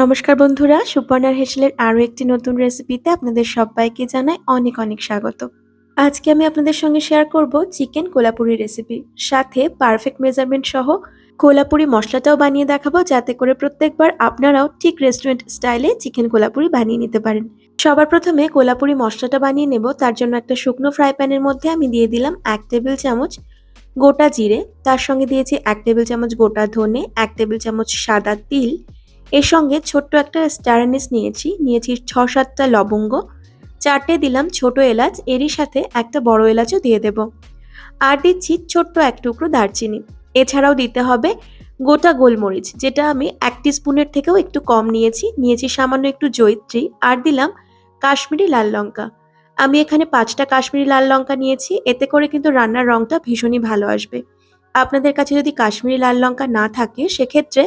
নমস্কার বন্ধুরা, সুপর্ণার হেসেলের আরও একটি নতুন রেসিপিতে আপনাদের সবাইকে জানাই অনেক অনেক স্বাগত। আজকে আমি আপনাদের সঙ্গে শেয়ার করব চিকেন কোলাপুরি রেসিপি সাথে পারফেক্ট মেজারমেন্ট সহ কোলাপুরি মশলাটাও বানিয়ে দেখাবো, যাতে করে প্রত্যেকবার আপনারাও ঠিক রেস্টুরেন্ট স্টাইলে চিকেন কোলাপুরি বানিয়ে নিতে পারেন। সবার প্রথমে কোলাপুরি মশলাটা বানিয়ে নেব। তার জন্য একটা শুকনো ফ্রাই প্যানের মধ্যে আমি দিয়ে দিলাম এক টেবিল চামচ গোটা জিরে। তার সঙ্গে দিয়েছি এক টেবিল চামচ গোটা ধনে, এক টেবিল চামচ সাদা তিল। এর সঙ্গে ছোট্ট একটা স্টার আনিস নিয়েছি। নিয়েছি ছ সাতটা লবঙ্গ। চারটে দিলাম ছোট এলাচ। এরই সাথে একটা বড় এলাচও দিয়ে দেব। আর দিচ্ছি ছোট্ট এক টুকরো দারচিনি। এছাড়াও দিতে হবে গোটা গোলমরিচ, যেটা আমি এক স্পুনের থেকেও একটু কম নিয়েছি। নিয়েছি সামান্য একটু জৈত্রী আর দিলাম কাশ্মীরি লাল লঙ্কা। আমি এখানে পাঁচটা কাশ্মীরি লাল লঙ্কা নিয়েছি। এতে করে কিন্তু রান্নার রঙটা ভীষণই ভালো আসবে। আপনাদের কাছে যদি কাশ্মীরি লাল লঙ্কা না থাকে, সেক্ষেত্রে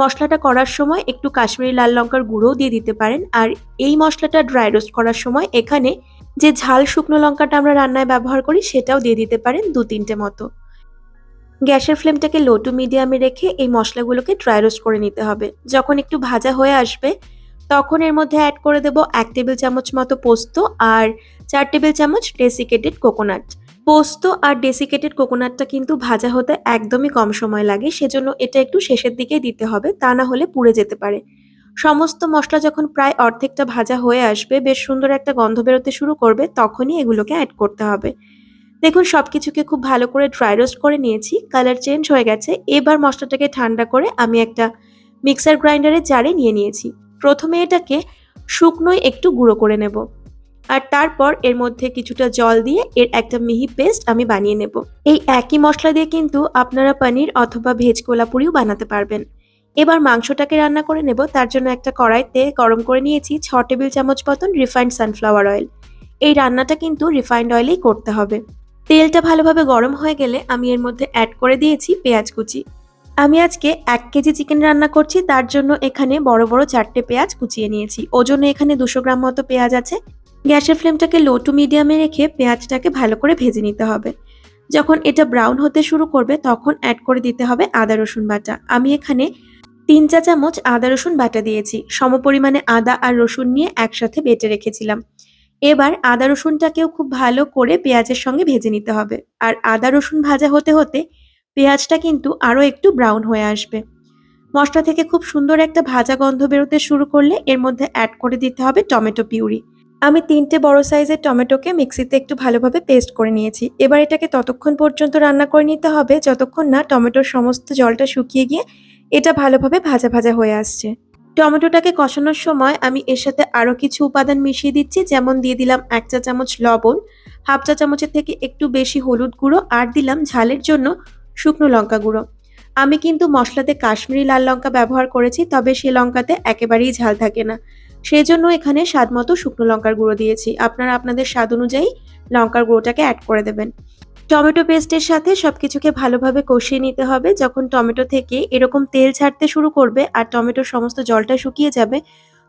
মশলাটা করার সময় একটু কাশ্মীরি লাল লঙ্কার গুঁড়োও দিয়ে দিতে পারেন। আর এই মশলাটা ড্রাই রোস্ট করার সময় এখানে যে ঝাল শুকনো লঙ্কাটা আমরা রান্নায় ব্যবহার করি, সেটাও দিয়ে দিতে পারেন দু তিনটে মতো। গ্যাসের ফ্লেমটাকে লো টু মিডিয়ামে রেখে এই মশলাগুলোকে ড্রাই রোস্ট করে নিতে হবে। যখন একটু ভাজা হয়ে আসবে, তখন এর মধ্যে অ্যাড করে দেব এক টেবিল চামচ মতো পোস্ত আর চার টেবিল চামচ ডেসিকেটেড কোকোনাট। পোস্ত আর ডেসিকেটেড কোকোনাটটা কিন্তু ভাজা হতে একদমই কম সময় লাগে, সেজন্য এটা একটু শেষের দিকে দিতে হবে, তা না হলে পুড়ে যেতে পারে। সমস্ত মশলা যখন প্রায় অর্ধেকটা ভাজা হয়ে আসবে, বেশ সুন্দর একটা গন্ধ বেরোতে শুরু করবে, তখনই এগুলোকে অ্যাড করতে হবে। দেখুন সব কিছুকে খুব ভালো করে ড্রাই রোস্ট করে নিয়েছি কালার চেঞ্জ হয়ে গেছে, এবার মশলাটাকে ঠান্ডা করে আমি একটা মিক্সার গ্রাইন্ডারের জারে নিয়ে নিয়েছি। প্রথমে এটাকে শুকনোয় একটু গুঁড়ো করে নেব। তারপর এর মধ্যে কিছুটা জল দিয়ে এর একটা মিহি পেস্ট আমি বানিয়ে নেব। এই একই মশলা দিয়ে কিন্তু আপনারা পনির অথবা ভেজ কোলাপুরিও বানাতে পারবেন। এবার মাংসটাকে রান্না করে নেব। তার জন্য একটা কড়াইতে গরম করে নিয়েছি ছ টেবিল চামচ মতন রিফাইন্ড সানফ্লাওয়ার অয়েল এই রান্নাটা কিন্তু রিফাইন্ড অয়েলেই করতে হবে। তেলটা ভালোভাবে গরম হয়ে গেলে আমি এর মধ্যে অ্যাড করে দিয়েছি পেঁয়াজ কুচি। আমি আজকে এক কেজি চিকেন রান্না করছি। তার জন্য এখানে বড় বড় চারটে পেঁয়াজ কুচিয়ে নিয়েছি। ওজনে এখানে দুশো গ্রাম মতো পেঁয়াজ আছে। গ্যাসের ফ্লেমটাকে লো টু মিডিয়ামে রেখে পেঁয়াজটাকে ভালো করে ভেজে নিতে হবে। যখন এটা ব্রাউন হতে শুরু করবে, তখন অ্যাড করে দিতে হবে আদা, রসুন বাটা। আমি এখানে তিন চা চামচ আদা, রসুন বাটা দিয়েছি। সমপরিমাণে আদা আর রসুন নিয়ে একসাথে বেটে রেখেছিলাম। এবার আদা, রসুনটাকেও খুব ভালো করে পেঁয়াজের সঙ্গে ভেজে নিতে হবে। আর আদা, রসুন ভাজা হতে হতে পেঁয়াজটা কিন্তু আরও একটু ব্রাউন হয়ে আসবে। মশলা থেকে খুব সুন্দর একটা ভাজা গন্ধ বেরোতে শুরু করলে এর মধ্যে অ্যাড করে দিতে হবে টমেটো পিউরি। আমি তিনটে বড় সাইজের টমেটোকে মিক্সিতে একটু ভালোভাবে পেস্ট করে নিয়েছি। এবার এটাকে ততক্ষণ পর্যন্ত রান্না করে নিতে হবে, যতক্ষণ না টমেটোর সমস্ত জলটা শুকিয়ে গিয়ে এটা ভালোভাবে ভাজা ভাজা হয়ে আসছে। টমেটোটাকে কষানোর সময় আমি এর সাথে আরও কিছু উপাদান মিশিয়ে দিচ্ছি, যেমন দিয়ে দিলাম এক চা চামচ লবণ, হাফ চা চামচের থেকে একটু বেশি হলুদ গুঁড়ো আর দিলাম ঝালের জন্য শুকনো লঙ্কা গুঁড়ো। আমি কিন্তু মশলাতে কাশ্মীরি লাল লঙ্কা ব্যবহার করেছি, তবে সে লঙ্কাতে একেবারেই ঝাল থাকে না। সেই জন্য এখানে স্বাদ মতো শুকনো লঙ্কার গুঁড়ো দিয়েছি। আপনারা আপনাদের স্বাদ অনুযায়ী লঙ্কার গুঁড়োটাকে অ্যাড করে দেবেন। টমেটো পেস্টের সাথে সবকিছুকে ভালোভাবে কষিয়ে নিতে হবে। যখন টমেটো থেকে এরকম তেল ছাড়তে শুরু করবে আর টমেটোর সমস্ত জলটা শুকিয়ে যাবে,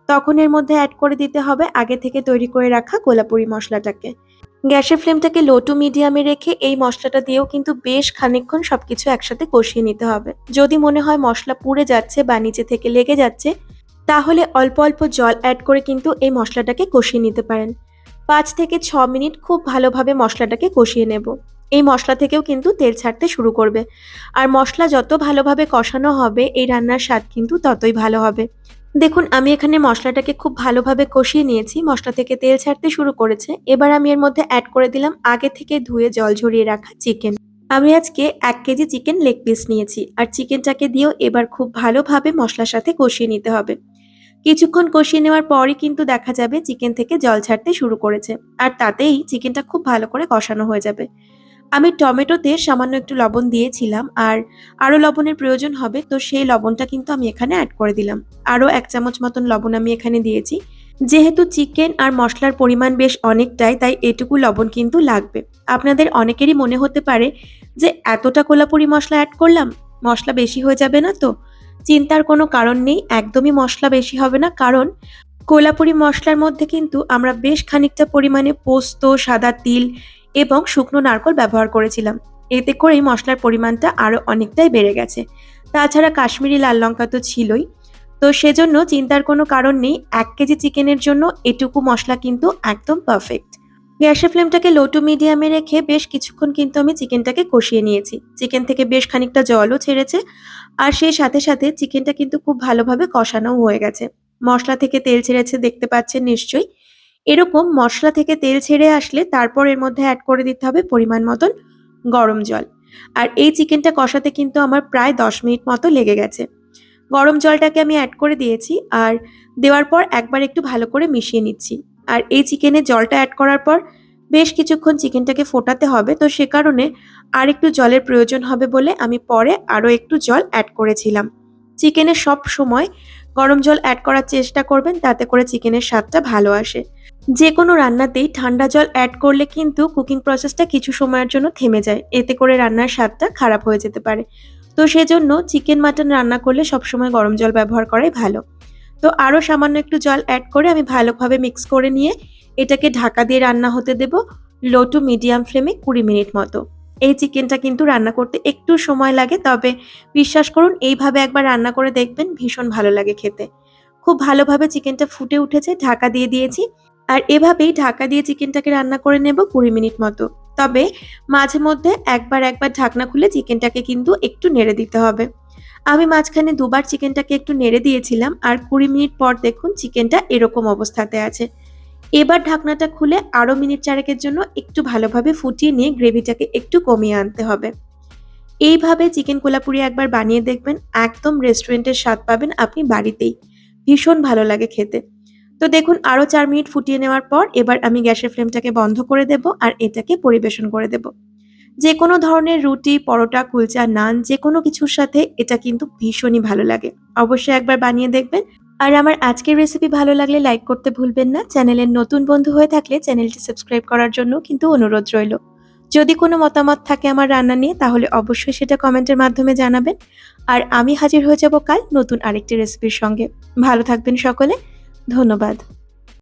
তখন এর মধ্যে অ্যাড করে দিতে হবে আগে থেকে তৈরি করে রাখা গোলাপুরি মশলাটাকে। গ্যাসের ফ্লেমটাকে লো টু মিডিয়ামে রেখে এই মশলাটা দিয়েও কিন্তু বেশ খানিকক্ষণ সবকিছু একসাথে কষিয়ে নিতে হবে। যদি মনে হয় মশলা পুড়ে যাচ্ছে বা নিচে থেকে লেগে যাচ্ছে তাহলে অল্প অল্প জল অ্যাড করে কিন্তু এই মশলাটাকে কষিয়ে নিতে পারেন। পাঁচ থেকে ছ মিনিট খুব ভালোভাবে মশলাটাকে কষিয়ে নেব। এই মশলা থেকেও কিন্তু তেল ছাড়তে শুরু করবে। আর মশলা যত ভালোভাবে কষানো হবে, এই রান্নার স্বাদ কিন্তু ততই ভালো হবে। দেখুন, আমি এখানে মশলাটাকে খুব ভালোভাবে কষিয়ে নিয়েছি। মশলা থেকে তেল ছাড়তে শুরু করেছে। এবার আমি এর মধ্যে অ্যাড করে দিলাম আগে থেকে ধুয়ে জল ঝরিয়ে রাখা চিকেন আমি আজকে এক কেজি চিকেন লেগ পিস নিয়েছি। আর চিকেনটাকে দিয়েও এবার খুব ভালোভাবে মশলার সাথে কষিয়ে নিতে হবে। কিছুক্ষণ কষিয়ে নেওয়ার পরই কিন্তু দেখা যাবে চিকেন থেকে জল ছাড়তে শুরু করেছে। আর তাতেই চিকেনটা খুব ভালো করে কষানো হয়ে যাবে। আমি টমেটোতে সামান্য একটু লবণ দিয়েছিলাম, আর আরও লবণের প্রয়োজন হবে, তো সেই লবণটা কিন্তু আমি এখানে অ্যাড করে দিলাম। আরও এক চামচ মতন লবণ আমি এখানে দিয়েছি। যেহেতু চিকেন আর মশলার পরিমাণ বেশ অনেকটাই, তাই এটুকু লবণ কিন্তু লাগবে। আপনাদের অনেকেরই মনে হতে পারে যে, এতটা কোলাপুরি মশলা অ্যাড করলাম, মশলা বেশি হয়ে যাবে না তো? চিন্তার কোনো কারণ নেই, একদমই মশলা বেশি হবে না। কারণ কোলাপুরি মশলার মধ্যে কিন্তু আমরা বেশ খানিকটা পরিমাণে পোস্ত, সাদা তিল এবং শুকনো নারকল ব্যবহার করেছিলাম। এতে করেই মশলার পরিমাণটা আরও অনেকটাই বেড়ে গেছে। তাছাড়া কাশ্মীরি লাল লঙ্কা তো ছিলই। তো সেজন্য চিন্তার কোনো কারণ নেই, এক কেজি চিকেনের জন্য এটুকু মশলা কিন্তু একদম পারফেক্ট গ্যাসের ফ্লেমটাকে লো টু মিডিয়ামে রেখে বেশ কিছুক্ষণ কিন্তু আমি চিকেনটাকে কষিয়ে নিয়েছি। চিকেন থেকে বেশ খানিকটা জলও ছেড়েছে। আর সেই সাথে সাথে চিকেনটা কিন্তু খুব ভালোভাবে কষানোও হয়ে গেছে। মশলা থেকে তেল ছেড়েছে, দেখতে পাচ্ছেন নিশ্চয়ই। এরকম মশলা থেকে তেল ছেড়ে আসলে তারপর এর মধ্যে অ্যাড করে দিতে হবে পরিমাণ মতন গরম জল। আর এই চিকেনটা কষাতে কিন্তু আমার প্রায় দশ মিনিট মতো লেগে গেছে। গরম জলটাকে আমি অ্যাড করে দিয়েছি আর দেওয়ার পর একবার একটু ভালো করে মিশিয়ে নিচ্ছি। আর এই চিকেনে জলটা অ্যাড করার পর বেশ কিছুক্ষণ চিকেনটাকে ফোটাতে হবে। তো সে কারণে আর একটু জলের প্রয়োজন হবে বলে আমি পরে আরও একটু জল অ্যাড করেছিলাম। চিকেনে সব সময় গরম জল অ্যাড করার চেষ্টা করবেন, তাতে করে চিকেনের স্বাদটা ভালো আসে। যে কোনো রান্নাতেই ঠান্ডা জল অ্যাড করলে কিন্তু কুকিং প্রসেসটা কিছু সময়ের জন্য থেমে যায়। এতে করে রান্নার স্বাদটা খারাপ হয়ে যেতে পারে। তো সেজন্য চিকেন মাটন রান্না করলে সবসময় গরম জল ব্যবহার করাই ভালো। তো আরও সামান্য একটু জল অ্যাড করে আমি ভালোভাবে মিক্স করে নিয়ে এটাকে ঢাকা দিয়ে রান্না হতে দেব লো টু মিডিয়াম ফ্লেমে কুড়ি মিনিট মতো। এই চিকেনটা কিন্তু রান্না করতে একটু সময় লাগে, তবে বিশ্বাস করুন, এইভাবে একবার রান্না করে দেখবেন ভীষণ ভালো লাগে খেতে। খুব ভালোভাবে চিকেনটা ফুটে উঠেছে, ঢাকা দিয়ে দিয়েছি। আর এভাবেই ঢাকা দিয়ে চিকেনটাকে রান্না করে নেব কুড়ি মিনিট মতো। তবে মাঝে মধ্যে একবার একবার ঢাকনা খুলে চিকেনটাকে কিন্তু একটু নেড়ে দিতে হবে। আমি মাঝখানে দুবার চিকেনটাকে একটু নেড়ে দিয়েছিলাম, আর কুড়ি মিনিট পর দেখুন চিকেনটা এরকম অবস্থাতে আছে। এবার ঢাকনাটা খুলে আরও মিনিট চারেকের জন্য একটু ভালোভাবে ফুটিয়ে নিয়ে গ্রেভিটাকে একটু কমিয়ে আনতে হবে। এইভাবে চিকেন কোলাপুরি একবার বানিয়ে দেখবেন, একদম রেস্টুরেন্টের স্বাদ পাবেন আপনি বাড়িতেই। ভীষণ ভালো লাগে খেতে। তো দেখুন আরও চার মিনিট ফুটিয়ে নেওয়ার পর এবার আমি গ্যাসের ফ্লেমটাকে বন্ধ করে দেব আর এটাকে পরিবেশন করে দেব। যে কোনো ধরনের রুটি, পরোটা, কুলচা, নান যে কোনো কিছুর সাথে এটা কিন্তু ভীষণই ভালো লাগে। অবশ্যই একবার বানিয়ে দেখবেন আর আমার আজকের রেসিপি ভালো লাগলে লাইক করতে ভুলবেন না। চ্যানেলের নতুন বন্ধু হয়ে থাকলে চ্যানেলটি সাবস্ক্রাইব করার জন্য কিন্তু অনুরোধ রইল। যদি কোনো মতামত থাকে আমার রান্না নিয়ে, তাহলে অবশ্যই সেটা কমেন্টের মাধ্যমে জানাবেন। আর আমি হাজির হয়ে যাব কাল নতুন আরেকটি রেসিপির সঙ্গে। ভালো থাকবেন সকলে। ধন্যবাদ।